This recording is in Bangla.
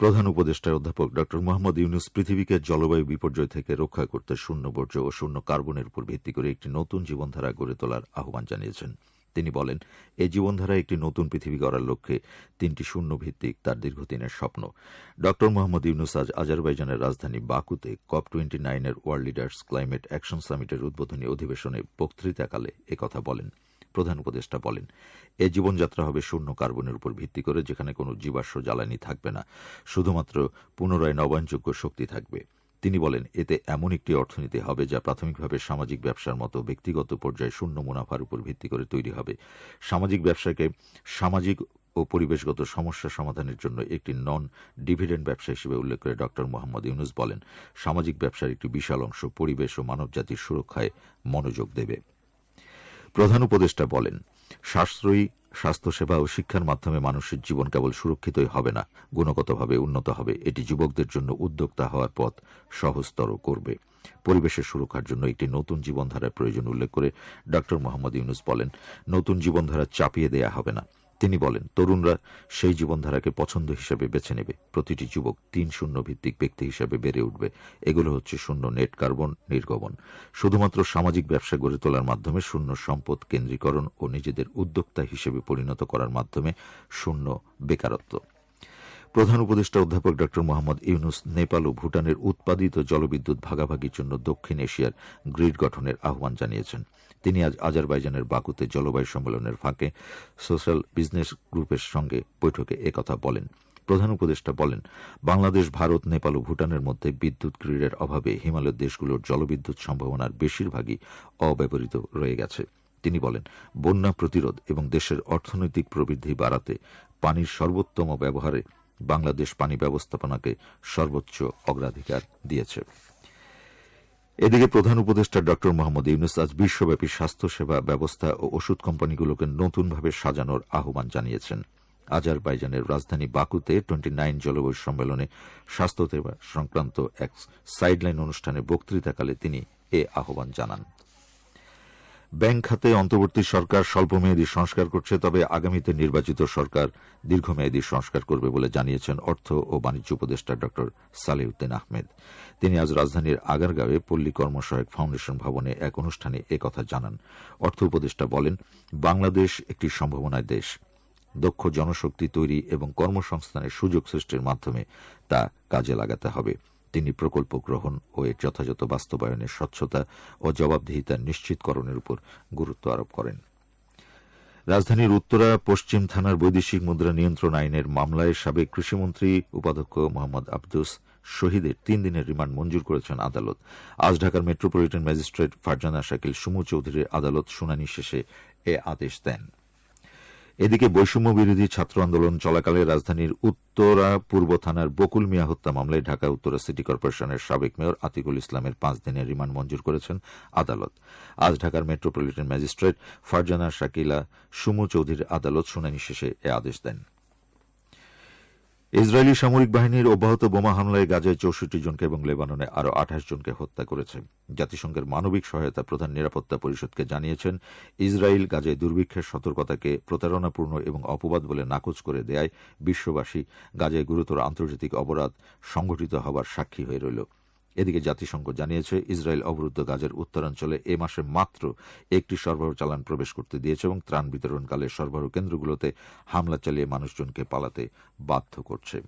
প্রধান উপদেষ্টা অধ্যাপক ড. মোহাম্মদ ইউনুস পৃথিবীকে জলবায়ু বিপর্যয় থেকে রক্ষা করতে শূন্য বর্জ্য ও শূন্য কার্বনের উপর ভিত্তি করে একটি নতুন জীবনধারা গড়ে তোলার আহ্বান জানিয়েছেন। তিনি বলেন এই জীবনধারা একটি নতুন পৃথিবী গড়ার লক্ষ্যে তিনটি শূন্য ভিত্তিক তার দীর্ঘদিনের স্বপ্ন। ড. মোহাম্মদ ইউনুস আজ আজারবাইজানের রাজধানী বাকুতে কপ টোয়েন্টি নাইনের ওয়ার্ল্ড লিডার্স ক্লাইমেট অ্যাকশন সামিটের উদ্বোধনী অধিবেশনে বক্তৃতাকালে একথা বলেন। প্রধান উপদেষ্টা বলেন, এ জীবনযাত্রা হবে শূন্য কার্বনের উপর ভিত্তি করে, যেখানে কোনো জীবাশ্ম জ্বালানি থাকবে না, শুধুমাত্র পুনরায় নবায়নযোগ্য শক্তি থাকবে। তিনি বলেন, এতে এমন একটি অর্থনীতি হবে যা প্রাথমিকভাবে সামাজিক ব্যবসার মতো ব্যক্তিগত পর্যায়ে শূন্য মুনাফার উপর ভিত্তি করে তৈরি হবে। সামাজিক ব্যবসাকে সামাজিক ও পরিবেশগত সমস্যা সমাধানের জন্য একটি নন ডিভিডেন্ড ব্যবসা হিসেবে উল্লেখ করে ড মোহাম্মদ ইউনুস বলেন, সামাজিক ব্যবসার একটি বিশাল অংশ পরিবেশ ও মানবজাতির সুরক্ষায় মনোযোগ দেবে। প্রধান উপদেষ্টা বলেন, সাশ্রয়ী স্বাস্থ্যসেবা ও শিক্ষার মাধ্যমে মানুষের জীবন কেবল সুরক্ষিতই হবে না, গুণগতভাবে উন্নত হবে। এটি যুবকদের জন্য উদ্যোক্তা হওয়ার পথ সহজতর করবে। পরিবেশের সুরক্ষার জন্য একটি নতুন জীবনধারার প্রয়োজন উল্লেখ করে ড মোহাম্মদ ইউনুস বলেন, নতুন জীবনধারা চাপিয়ে দেয়া হবে না। তিনি বলেন, তরুণরা সেই জীবনধারাকে পছন্দ হিসেবে বেছে নেবে। প্রতিটি যুবক তিন শূন্য ভিত্তিক ব্যক্তি হিসেবে বেড়ে উঠবে। এগুলো হচ্ছে শূন্য নেট কার্বন নির্গমন। শুধুমাত্র সামাজিক ব্যবসা গড়ে তোলার মাধ্যমে শূন্য সম্পদ কেন্দ্রীকরণ ও নিজেদের উদ্যোক্তা হিসেবে পরিণত করার মাধ্যমে শূন্য বেকারত্ব। প্রধান উপদেষ্টা অধ্যাপক ড. মোহাম্মদ ইউনুস নেপাল ও ভুটানের উৎপাদিত জলবিদ্যুৎ ভাগাভাগির জন্য দক্ষিণ এশিয়ার গ্রিড গঠনের আহ্বান জানিয়েছেন। তিনি আজ আজারবাইজানের বাকুতে জলবায়ু সম্মেলনের ফাঁকে সোশ্যাল বিজনেস গ্রুপের সঙ্গে বৈঠকে একথা বলেন। প্রধান উপদেষ্টা বলেন, বাংলাদেশ, ভারত, নেপাল ও ভুটানের মধ্যে বিদ্যুৎ গ্রিডের অভাবে হিমালয় দেশগুলোর জলবিদ্যুৎ সম্ভাবনার বেশিরভাগই অব্যবহৃত রয়ে গেছে। তিনি বলেন, বন্যা প্রতিরোধ এবং দেশের অর্থনৈতিক প্রবৃদ্ধি বাড়াতে পানির সর্বোত্তম ব্যবহারে বাংলাদেশ পানি ব্যবস্থাপনাকে সর্বোচ্চ অগ্রাধিকার দিয়েছে। এদিকে প্রধান উপদেষ্টা ড. মোহাম্মদ ইউনুস আজ বিশ্বব্যাপী স্বাস্থ্যসেবা ব্যবস্থা ও ওষুধ কোম্পানিগুলোকে নতুনভাবে সাজানোর আহ্বান জানিয়েছেন। আজারবাইজানের রাজধানী বাকুতে টোয়েন্টি নাইন জলবায়ু সম্মেলনে স্বাস্থ্যসেবা সংক্রান্ত এক সাইডলাইন অনুষ্ঠানে বক্তৃতাকালে তিনি এ আহ্বান জানান। ব্যাংক খাতে অন্তর্বর্তী সরকার স্বল্পমেয়াদী সংস্কার করছে, তবে আগামীতে নির্বাচিত সরকার দীর্ঘমেয়াদী সংস্কার করবে বলে জানিয়েছেন অর্থ ও বাণিজ্য উপদেষ্টা ড. সালেউদ্দিন আহমেদ। তিনি আজ রাজধানীর আগারগাঁওয়ে পল্লী কর্মসহায়ক ফাউন্ডেশন ভবনে এক অনুষ্ঠানে একথা জানান। অর্থ উপদেষ্টা বলেন, বাংলাদেশ একটি সম্ভাবনার দেশ। দক্ষ জনশক্তি তৈরি এবং কর্মসংস্থানের সুযোগ সৃষ্টির মাধ্যমে তা কাজে লাগাতে হবে। তিনি প্রকল্প গ্রহণ ও এর যথাযথ বাস্তবায়নের স্বচ্ছতা ও জবাবদিহিতা নিশ্চিতকরণের উপর গুরুত্ব আরোপ করেন। রাজধানীর উত্তরা পশ্চিম থানার বৈদেশিক মুদ্রা নিয়ন্ত্রণ আইনের মামলায় সাবেক কৃষিমন্ত্রী উপাধ্যক্ষ মোহাম্মদ আব্দুস শহীদের তিন দিনের রিমান্ড মঞ্জুর করেছেন আদালত। আজ ঢাকার মেট্রোপলিটন ম্যাজিস্ট্রেট ফারজানা শাকিল সুমু চৌধুরীর আদালত শুনানি শেষে এ আদেশ দেন। এদিকে বৈষম্য বিরোধী ছাত্র আন্দোলন চলাকালে রাজধানীর উত্তরা পূর্ব থানার বকুল মিয়া হত্যা মামলায় ঢাকা উত্তরা সিটি কর্পোরেশনের সাবেক মেয়র আতিকুল ইসলামের পাঁচ দিনের রিমান্ড মঞ্জুর করেছেন আদালত। আজ ঢাকার মেট্রোপলিটন ম্যাজিস্ট্রেট ফারজানা শাকিলা সুমু চৌধুরীর আদালত শুনানি শেষে এ আদেশ দেন। ইসরায়েলি সামরিক বাহিনীর অব্যাহত বোমা হামলায় গাজায় চৌষট্টি জনকে এবং লেবাননে আরও আঠাশ জনকে হত্যা করেছে। জাতিসংঘের মানবিক সহায়তা প্রধান নিরাপত্তা পরিষদকে জানিয়েছেন, ইসরায়েল গাজায় দুর্ভিক্ষের সতর্কতাকে প্রতারণাপূর্ণ এবং অপবাদ বলে নাকচ করে দেয় বিশ্ববাসী গাজায় গুরুতর আন্তর্জাতিক অপরাধ সংঘটিত হবার সাক্ষী হয়ে রইল। এদিকে জাতিসংঘ জানিয়েছে, ইসরায়েল অবরুদ্ধ গাজের উত্তরাঞ্চলে এ মাসে মাত্র একটি সরবরাহ চালান প্রবেশ করতে দিয়েছে এবং ত্রাণ বিতরণকালে সরবরাহ কেন্দ্রগুলোতে হামলা চালিয়ে মানুষজনকে পালাতে বাধ্য করছে।